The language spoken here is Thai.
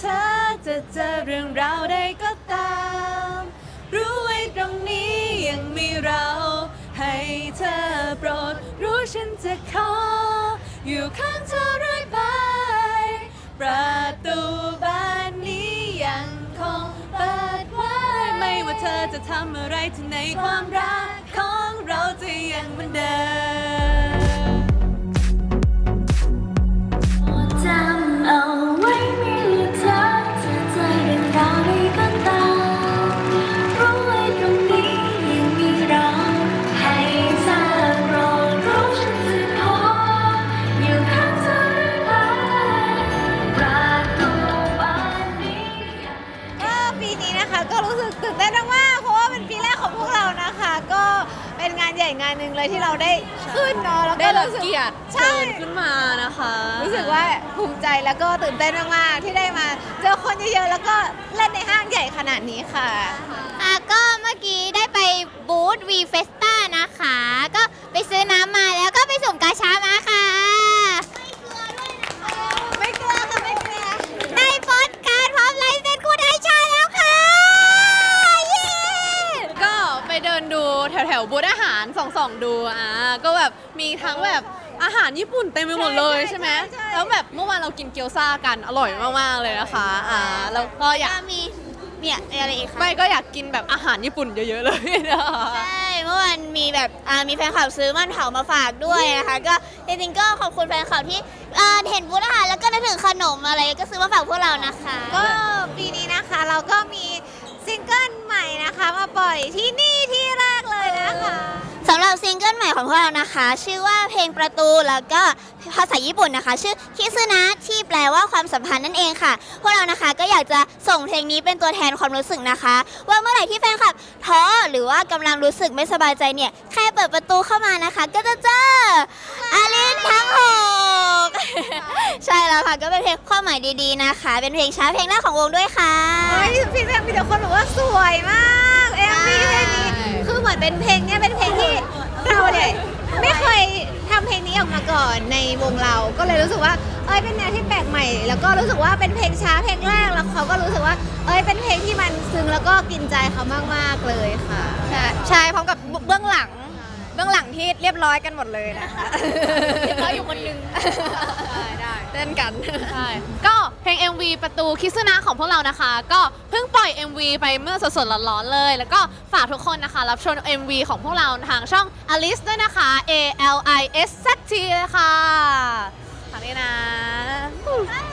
เธอจะเจอเรื่องราวใดก็ตาม รู้ไว้ตรงนี้ยังมีเรา ให้เธอโปรด รู้ฉันจะขอ อยู่ข้างเธอเรื่อยไป ประตูบานนี้ยังคงเปิดไว้ ไม่ว่าเธอจะทำอะไรที่ในความรัก นี้นะคะ ก็รู้สึกตื่นเต้นมากๆเพราะว่าเป็นปีแรกของพวกเรานะคะ ก็เป็นงานใหญ่งานหนึ่งเลยที่เราได้ขึ้นเนาะแล้วได้ก็รับรู้สึก เกียรติใช่ เชิญขึ้นมานะคะรู้สึกว่าภูมิใจแล้วก็ตื่นเต้นมากๆที่ได้มาเจอคนเยอะๆแล้วก็เล่นในห้างใหญ่ขนาดนี้ค่ะ ค่ะก็เมื่อกี้ได้ไปบูธวีเฟสต้านะคะ ก็ไปซื้อน้ำมาแล้วก็ไปสุ่มกาชามาค่ะ ไม่กลัวค่ะไม่กลัว ได้โพสต์การ์ดพร้อมลายเซ็นคุณไอชาแล้วค่ะ เย้ ก็ไปเดินดู แถวแถวๆบูธอาหารส่องส่องๆดูอ่าก็แบบมีทั้งแบบอาหารญี่ปุ่นเต็มไปหมดเลยใช่ไหมแล้วแบบเมื่อวานเรากินเกี๊ยวซ่ากันอร่อยมากๆเลยนะคะอ่าแล้วก็อยาก มีเนี่ยอะไรอีกคะไม่ก็อยากกินแบบอาหารญี่ปุ่นเยอะๆเลยนะคะใช่เมื่อวานมีแบบอ่ามีแฟนคลับซื้อมันเผามาฝากด้วยนะคะ ก็จริงๆก็ขอบคุณแฟนคลับที่อ่าเห็นบูธอาหารแล้วก็นึกถึงขนมอะไรก็ซื้อมาฝากพวกเรานะคะ ก็ปีนี้นะคะเราก็มีซิงเกิลใหม่นะคะ มาปล่อยที่นี่ กิลใหม่ของพวกเรานะคะ ชื่อว่าเพลงประตูแล้วก็ภาษาญี่ปุ่นนะคะ ชื่อคิซึนะที่แปลว่าความสัมพันธ์นั่นเองค่ะ พวกเรานะคะก็อยากจะส่งเพลงนี้เป็นตัวแทนความรู้สึกนะคะ ว่าเมื่อไหร่ที่แฟนคลับท้อหรือว่ากำลังรู้สึกไม่สบายใจเนี่ยแค่เปิดประตูเข้ามานะคะ ก็จะเจออาลินทั้งหกใช่แล้วค่ะก็เป็นเพลงความหมายดีๆนะคะ เป็นเพลงช้าเพลงแรกของวงด้วยค่ะเพี่เพลงมีแต่คนบอกว่าสวยมากเอ็มวีเพลงนี้คือเหมือนเป็นเพลงเนี้ยเป็นเพลงที่ เราเนี่ยไม่เคยทำเพลงนี้ออกมาก่อนในวงเราก็เลยรู้สึกว่า เอ้ยเป็นแนวที่แปลกใหม่ แล้วก็รู้สึกว่าเป็นเพลงช้าเพลงแรกแล้วเขาก็รู้สึกว่า เอ้ยเป็นเพลงที่มันซึ้งแล้วก็กินใจเขามากๆเลยค่ะ ใช่ใช่พร้อมกับเบื้องหลัง เบื้องหลังที่เรียบร้อยกันหมดเลยนะคะเขาอยู่คนนึง ได้ได้ เต้นกัน ใช่ ก็เพ ลง MV ประตูคิซึนะของพวกเรานะคะ ก็เพิ่งปล่อย MV ไปเมื่อสดๆร้อนๆเลย แล้วก็ฝากทุกคนนะคะ รับชม MV ของพวกเราทางช่อง Alice ด้วยนะคะ A L I S Z T เลยค่ะทากด้วยนะ